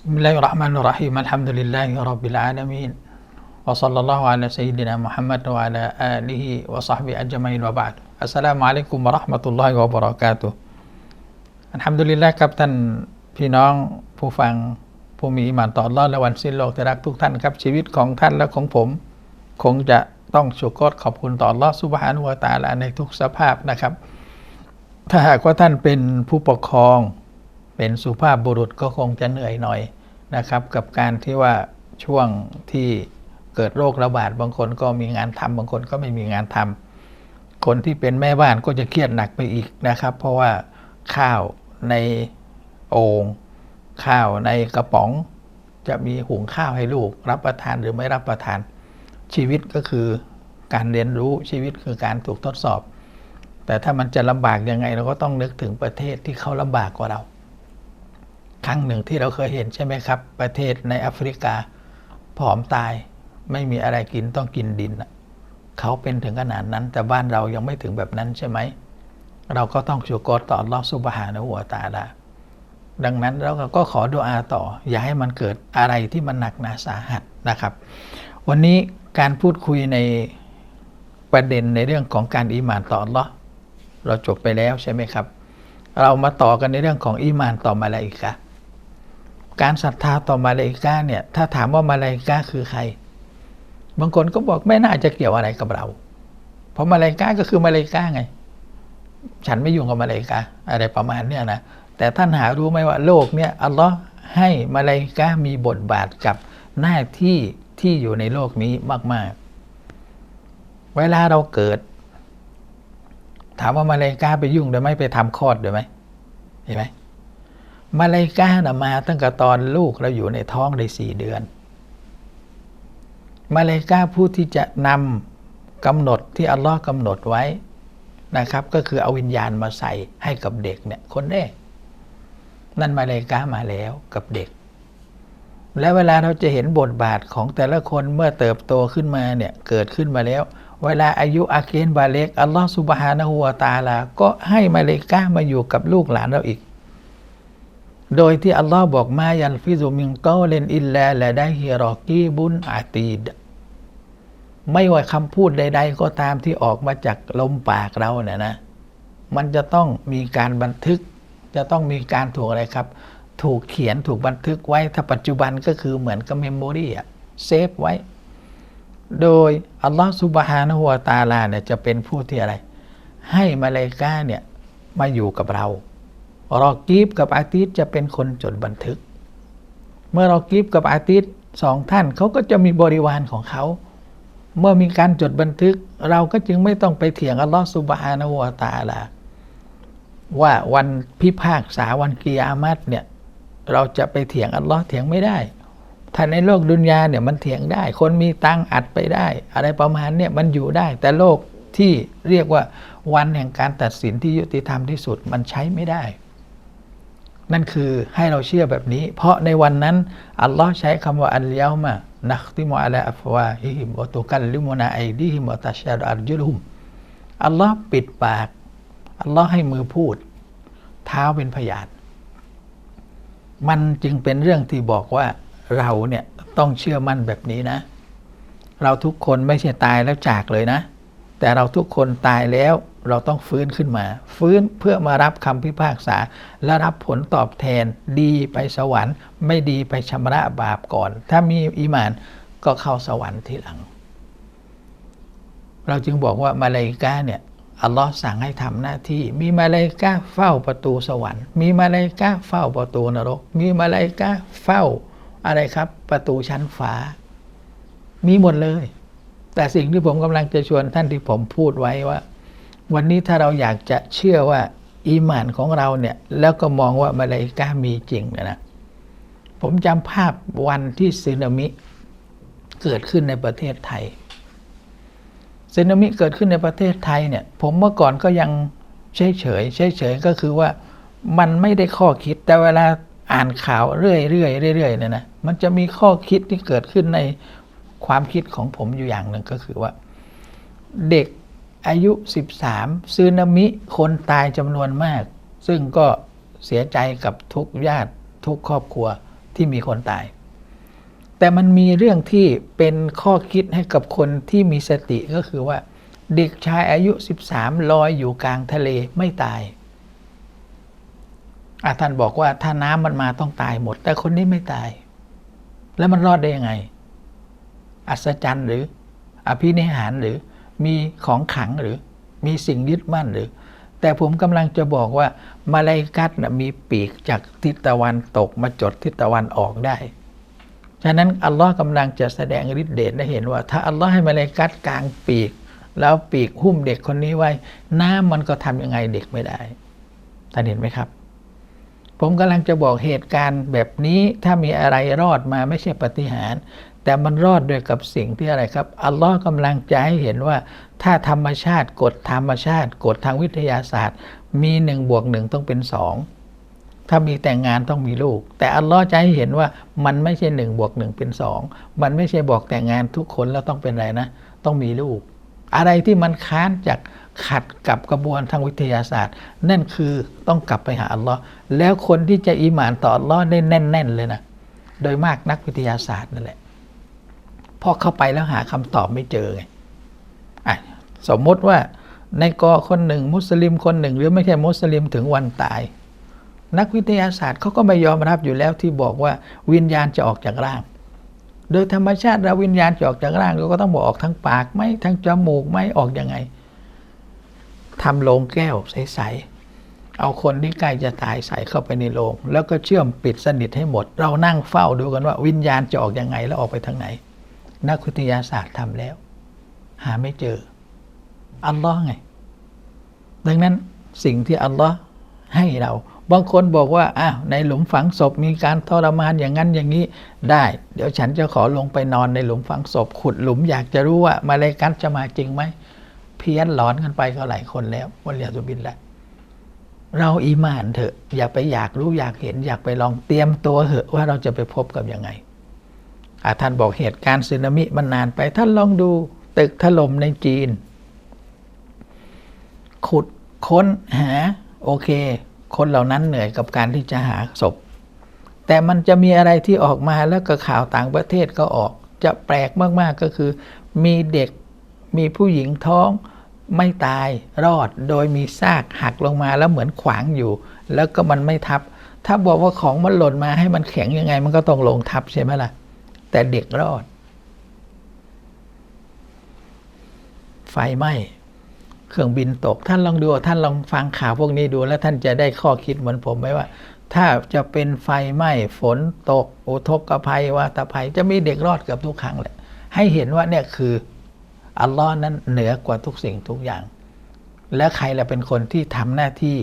بسم الله الرحمن الرحيم الحمد لله رب العالمين وصلى الله على سيدنا محمد وعلى آله وصحبه أجمعين وبعد السلام عليكم ورحمة الله وبركاته อัลฮัมดุลิลละครับท่านพี่น้องผู้ฟังผู้มีอิหมานต่ออัลลอฮ์และวันสิ้นโลกที่รักทุกท่านครับชีวิตของท่านและของผม คงจะต้องชุกรขอบคุณต่ออัลลอฮ์ซุบฮานุวะตะอาลาในทุกสภาพนะครับ ถ้าหากว่าท่านเป็นผู้ปกครอง เป็นสุภาพบุรุษก็คงจะเหนื่อยหน่อยนะครับกับการที่ว่าช่วงที่เกิดโรคระบาดบางคนก็มีงานทำบางคนก็ไม่มีงานทำคนที่เป็นแม่บ้านก็จะเครียดหนักไปอีกนะครับ เพราะว่าข้าวในโอ่งข้าวในกระป๋อง จะมีหุงข้าวให้ลูกรับประทานหรือไม่รับประทาน ชีวิตก็คือการเรียนรู้ชีวิตคือการถูกทดสอบ แต่ถ้ามันจะลำบากยังไงเราก็ต้องนึกถึงประเทศที่เขาลำบากกว่าเรา ครั้งหนึ่งที่เราเคยเห็นใช่ไหมครับ ประเทศในแอฟริกา ผอมตายไม่มีอะไรกินต้องกินดินเขาเป็นถึงขนาดนั้น แต่บ้านเรายังไม่ถึงแบบนั้นใช่ไหม เราก็ต้องชูกรต่ออัลลอฮฺซุบฮานะฮูวตาลาดังนั้นเราก็ขอดุอาต่อ อย่าให้มันเกิดอะไรที่มันหนักหนาสาหัสนะครับ วันนี้การพูดคุยในประเด็นในเรื่องของการอีหมานต่ออัลอเราจบไปแล้วใช่ไหมครับ เรามาต่อกันในเรื่องของอีหมานต่อมาลาอิกะห์ การศรัทธาต่อมาลาอิกะห์เนี่ยถ้าถามว่ามาลาอิกะห์คือใคร บางคนก็บอกไม่น่าจะเกี่ยวอะไรกับเรา เพราะมาลาอิกะห์ก็คือมาลาอิกะห์ไง ฉันไม่ยุ่งกับมาลาอิกะห์อะไรประมาณเนี้ยนะแต่ท่านหารู้ไหมว่าโลกเนี่ยอัลลอฮ์ให้มาลาอิกะห์มีบทบาทกับหน้าที่ที่อยู่ในโลกนี้มาก ๆ เวลาเราเกิด ถามว่ามาลาอิกะห์ไปยุ่งหรือไม่ไปทำคลอดหรือไหมเห็นไหม มาลาอิกะห์นะมาตั้งแต่ตอนลูกเราอยู่ในท้องได้สี่เดือน มาลาอิกะห์ผู้ที่จะนำกำหนดที่อัลลอฮ์กำหนดไว้นะครับ ก็คือเอาวิญญาณมาใส่ให้กับเด็กเนี่ยคนแรกนั่นมาเลกามาแล้วกับเด็ก และเวลาเราจะเห็นบทบาทของแต่ละคนเมื่อเติบโตขึ้นมาเนี่ยเกิดขึ้นมาแล้ว เวลาอายุอาเกนบาเล็กอัลลอฮฺสุบฮานะฮูวาตาลา ก็ให้มาเลกามาอยู่กับลูกหลานเราอีก โดยที่อัลลอฮ์บอกมายันฟิซุมิงกอเลนอิลลาละได้ฮิรอกีบุนอาตีด ไม่ว่าคำพูดใด ๆ ก็ตามที่ออกมาจากลมปากเราเนี่ยนะ มันจะต้องมีการบันทึก จะต้องมีการถูกอะไรครับ ถูกเขียนถูกบันทึกไว้ ถ้าปัจจุบันก็คือเหมือนกับเมมโมรีอะเซฟไว้ โดยอัลลอฮฺซุบฮานะฮูวาตาลาเนี่ยจะเป็นผู้ที่อะไร ให้มาเลกาเนี่ยมาอยู่กับเรา รอกีบกับอาติสจะเป็นคนจดบันทึก เมื่อรอกีบกับอาติสสองท่านเขาก็จะมีบริวารของเขา เมื่อมีการจดบันทึก เราก็จึงไม่ต้องไปเถียงอัลลอฮฺซุบฮานะฮูวตาลาว่าวันพิพากษาวันกิยามัตเนี่ยเราจะไปเถียงอัลลอฮ์เถียงไม่ได้ ถ้าในโลกดุนยาเนี่ยมันเถียงได้ คนมีตังอัดไปได้ อะไรประมาณเนี่ยมันอยู่ได้ แต่โลกที่เรียกว่าวันแห่งการตัดสินที่ยุติธรรมที่สุดมันใช้ไม่ได้ นั่นคือให้เราเชื่อแบบนี้ เพราะในวันนั้น อัลลอฮ์ใช้คำว่าอัลเยามานักติมอัลอัฟวาฮิฮิมวะตุกัลลิมุนาไอดีฮิมวะตัชชาดอัลจุลุมอัลลอฮ์ปิดปาก อัลลอฮ์ให้มือพูด เท้าเป็นพยาน มันจึงเป็นเรื่องที่บอกว่าเราเนี่ยต้องเชื่อมั่นแบบนี้นะ เราทุกคนไม่ใช่ตายแล้วจากเลยนะ แต่เราทุกคนตายแล้ว เราต้องฟื้นขึ้นมา ฟื้นเพื่อมารับคำพิพากษา และรับผลตอบแทนดีไปสวรรค์ ไม่ดีไปชำระบาปก่อน ถ้ามีอีมานก็เข้าสวรรค์ทีหลัง เราจึงบอกว่ามาเลาอิกาเนี่ยอัลลอฮ์สั่งให้ทำหน้าที่ มีมาเลาอิกาเฝ้าประตูสวรรค์ มีมาเลาอิกาเฝ้าประตูนรก มีมาเลาอิกาเฝ้าอะไรครับ ประตูชั้นฟ้า มีหมดเลย แต่สิ่งที่ผมกำลังจะชวนท่านที่ผมพูดไว้ว่า วันนี้ถ้าเราอยากจะเชื่อว่าอีหมานของเราเนี่ย แล้วก็มองว่ามาลาอิกามีจริงนะ ผมจำภาพวันที่สึนามิเกิดขึ้นในประเทศไทยสึนามิเกิดขึ้นในประเทศไทยเนี่ย ผมเมื่อก่อนก็ยังเฉยเฉยเฉยเฉยก็คือว่ามันไม่ได้ข้อคิดแต่เวลาอ่านข่าวเรื่อยเรื่อยเรื่อยเนี่ยนะมันจะมีข้อคิดที่เกิดขึ้นในความคิดของผมอยู่อย่างหนึ่งก็คือว่า เด็ก อายุ 13ซึนามิคนตายจำนวนมาก ซึ่งก็เสียใจกับทุกญาติทุกครอบครัวที่มีคนตาย แต่มันมีเรื่องที่เป็นข้อคิดให้กับคนที่มีสติก็คือว่า เด็กชายอายุ 13 ลอยอยู่กลางทะเลไม่ตายอาท่านบอกว่าถ้าน้ำมันมาต้องตายหมด แต่คนนี้ไม่ตาย แล้วมันรอดได้ยังไง อัศจรรย์หรือ อภินิหารหรือ มีของขังหรือมีสิ่งยึดมั่นหรือ แต่ผมกำลังจะบอกว่ามาลายกัดนะมีปีกจากทิศตะวันตกมาจดทิศตะวันออกได้ ฉะนั้นอัลลอฮ์กำลังจะแสดงฤทธิ์เดชให้เห็นว่า ถ้าอัลลอฮ์ให้มาลายกัดกลางปีก แล้วปีกหุ้มเด็กคนนี้ไว้ น้ำมันก็ทำยังไงเด็กไม่ได้ท่านเห็นไหมครับผมกำลังจะบอกเหตุการณ์แบบนี้ถ้ามีอะไรรอดมาไม่ใช่ปฏิหาร แต่มันรอดด้วยกับสิ่งที่อะไรครับ อัลลอฮ์กำลังจะให้เห็นว่า ถ้าธรรมชาติกฎธรรมชาติกฎทางวิทยาศาสตร์ มีหนึ่งบวกหนึ่งต้องเป็นสองถ้ามีแต่งงานต้องมีลูก แต่อัลลอฮ์จะให้เห็นว่ามันไม่ใช่หนึ่งบวกหนึ่งเป็นสองมันไม่ใช่บอกแต่งงานทุกคนแล้วต้องเป็นอะไรนะ ต้องมีลูก อะไรที่มันค้านจากขัดกับกระบวนทางวิทยาศาสตร์ นั่นคือต้องกลับไปหาอัลลอฮ์แล้วคนที่จะอีหมานต่ออัลลอฮ์ได้แน่น ๆ เลยนะโดยมากนักวิทยาศาสตร์นั่นแหละ พอเข้าไปแล้วหาคำตอบไม่เจอไงอะสมมติว่าในกอคนหนึ่ง มุสลิมคนหนึ่ง หรือไม่ใช่มุสลิมถึงวันตาย นักวิทยาศาสตร์เขาก็ไม่ยอมรับอยู่แล้วที่บอกว่าวิญญาณจะออกจากร่าง โดยธรรมชาติเราวิญญาณจะออกจากร่างเราก็ต้องบอกออกทั้งปากไหมทั้งจมูกไหมออกยังไงทำโลงแก้วใสๆเอาคนที่ใกล้จะตายใส่เข้าไปในโลง แล้วก็เชื่อมปิดสนิทให้หมด เรานั่งเฝ้าดูกันว่าวิญญาณจะออกยังไงแล้วออกไปทางไหน นักวิทยาศาสตร์ทำแล้ว หาไม่เจอ อัลลอฮ์ไง ดังนั้นสิ่งที่อัลลอฮ์ให้เรา บางคนบอกว่าอ้าวในหลุมฝังศพมีการทรมานอย่างนั้นอย่างนี้ได้ เดี๋ยวฉันจะขอลงไปนอนในหลุมฝังศพ ขุดหลุมอยากจะรู้ว่ามาเลกัสจะมาจริงไหมเพี้ยนหลอนกันไปก็หลายคนแล้ววันเรียสุบินแล้วเราอีมานเถอะ อย่าไปอยากรู้อยากเห็นอยากไปลองเตรียมตัวเถอะว่าเราจะไปพบกับยังไง ท่านบอกเหตุการณ์สึนามิมันนานไป ท่านลองดูตึกถล่มในจีน ขุดค้นหาโอเค คนเหล่านั้นเหนื่อยกับการที่จะหาศพ แต่มันจะมีอะไรที่ออกมาแล้วก็ข่าวต่างประเทศก็ออก จะแปลกมากๆก็คือ มีเด็กมีผู้หญิงท้องไม่ตายรอดโดยมีซากหักลงมาแล้วเหมือนขวางอยู่ แล้วก็มันไม่ทับ ถ้าบอกว่าของมันหล่นมาให้มันแข็งยังไง มันก็ต้องลงทับใช่ไหมล่ะ แต่เด็กรอด ไฟไหม้เครื่องบินตก ท่านลองดู ท่านลองฟังข่าวพวกนี้ดูแล้วท่านจะได้ข้อคิดเหมือนผมไหมว่า ถ้าจะเป็นไฟไหม้ฝนตก อุทกภัยวาตภัย จะมีเด็กรอดเกือบทุกครั้งแหละให้เห็นว่าเนี่ยคืออัลลอฮ์นั้นเหนือกว่าทุกสิ่งทุกอย่าง และใครละเป็นคนที่ทำหน้าที่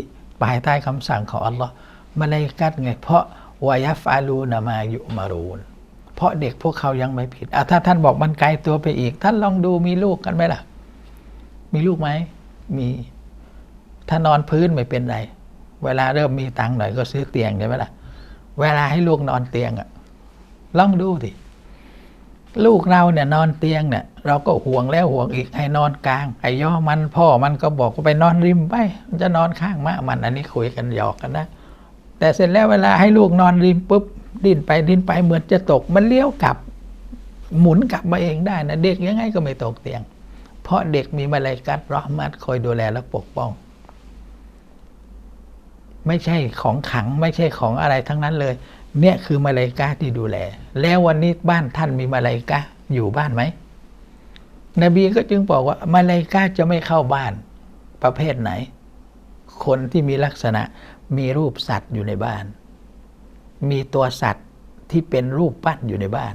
ภายใต้คำสั่งของอัลลอฮ์มาในกัดไง เพราะวายฟาลูนามายุมารูน เพราะเด็กพวกเขายังไม่ผิดอะถ้าท่านบอกมันไกลตัวไปอีก ท่านลองดูมีลูกกันไหมล่ะ มีลูกไหมมี ถ้านอนพื้นไม่เป็นไร เวลาเริ่มมีตังค์หน่อยก็ซื้อเตียงใช่ไหมล่ะ เวลาให้ลูกนอนเตียงอะลองดูสิลูกเราเนี่ยนอนเตียงเนี่ย เราก็ห่วงแล้วห่วงอีกให้นอนกลางไอ้ย่อมันพ่อมันก็บอกว่าไปนอนริมไปมันจะนอนข้างมะมันอันนี้คุยกันหยอกกันนะแต่เสร็จแล้วเวลาให้ลูกนอนริมปุ๊บ ดิ้นไปดิ้นไปเหมือนจะตก มันเลี้ยวกลับ หมุนกลับมาเองได้นะเด็กยังไงก็ไม่ตกเตียง เพราะเด็กมีมาลายกัดรอมัดคอยดูแลและปกป้อง ไม่ใช่ของขังไม่ใช่ของอะไรทั้งนั้นเลย เนี่ยคือมาลายกาที่ดูแล แล้ววันนี้บ้านท่านมีมาลายกาอยู่บ้านไหมนบีก็จึงบอกว่ามาลายกาจะไม่เข้าบ้านประเภทไหน คนที่มีลักษณะมีรูปสัตว์อยู่ในบ้าน มีตัวสัตว์ที่เป็นรูปปั้นอยู่ในบ้าน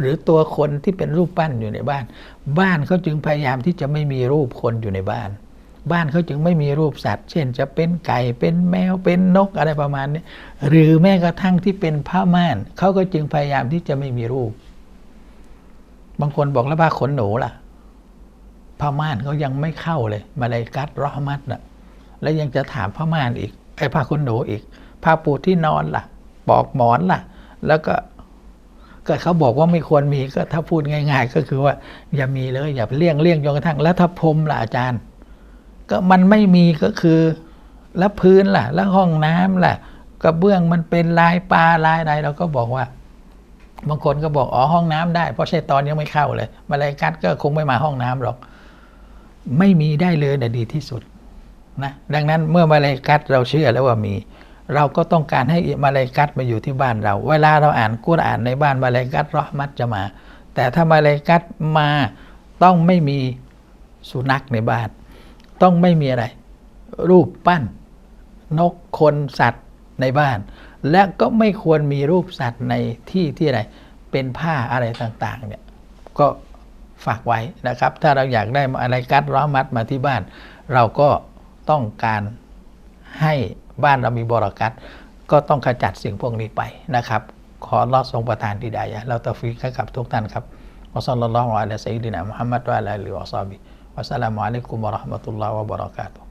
หรือตัวคนที่เป็นรูปปั้นอยู่ในบ้าน บ้านเขาจึงพยายามที่จะไม่มีรูปคนอยู่ในบ้าน บ้านเขาจึงไม่มีรูปสัตว์ เช่น จะเป็นไก่เป็นแมวเป็นนกอะไรประมาณนี้หรือแม้กระทั่งที่เป็นผ้าม่านเขาก็จึงพยายามที่จะไม่มีรูป บางคนบอกแล้วผ้าขนหนูล่ะผ้าม่านเขายังไม่เข้าเลย มาเลยกัดรอมัดน่ะแล้วยังจะถามผ้าม่านอีกไอ้ผ้าขนหนูอีกผ้าปูที่นอนล่ะ ปอกหมอนล่ะ แล้วก็ก็เขาบอกว่าไม่ควรมีก็ถ้าพูดง่าย ๆ ก็คือว่า อย่ามีเลยอย่าเลี่ยงเลี่ยงจนกระทั่ง แล้วถ้าพรมล่ะอาจารย์ ก็มันไม่มีก็คือ แล้วพื้นล่ะ แล้วห้องน้ำล่ะกระเบื้องมันเป็นลายปลาลายอะไรเราก็บอกว่าบางคนก็บอกอ๋อห้องน้ำได้ เพราะใชัยตอนยังไม่เข้าเลยมาลายกัดก็คงไม่มาห้องน้ำหรอก ไม่มีได้เลยนะดีที่สุดนะดังนั้นเมื่อมาลายกัดเราเชื่อแล้วว่ามี เราก็ต้องการให้มาลายกัดมาอยู่ที่บ้านเรา เวลาเราอ่านกุรอานในบ้านมาลายกัดรอมัตจะมา แต่ถ้ามาลายกัดมาต้องไม่มีสุนัขในบ้าน ต้องไม่มีอะไร รูปปั้น นกคนสัตว์ในบ้าน และก็ไม่ควรมีรูปสัตว์ในที่ที่อะไร เป็นผ้าอะไรต่างๆเนี่ยก็ฝากไว้นะครับ ถ้าเราอยากได้อะไรกัดร้อมัดมาที่บ้าน เราก็ต้องการให้ บ้านเรามีบรอกัตก็ต้องขจัดสิ่งพวกนี้ไปนะครับ ขอรอดทรงประทานที่ใดะเราตะฟิกให้กับทุกท่านครับวะซัลลัลลอฮุอะลัยฮิวะซัลลัมมุฮัมมัดวะอะลาอาลิฮิวะซอฮบิวะสสลามุอะลัยกุมวะเราะห์มะตุลลอฮ์วะบะเราะกาตุฮ์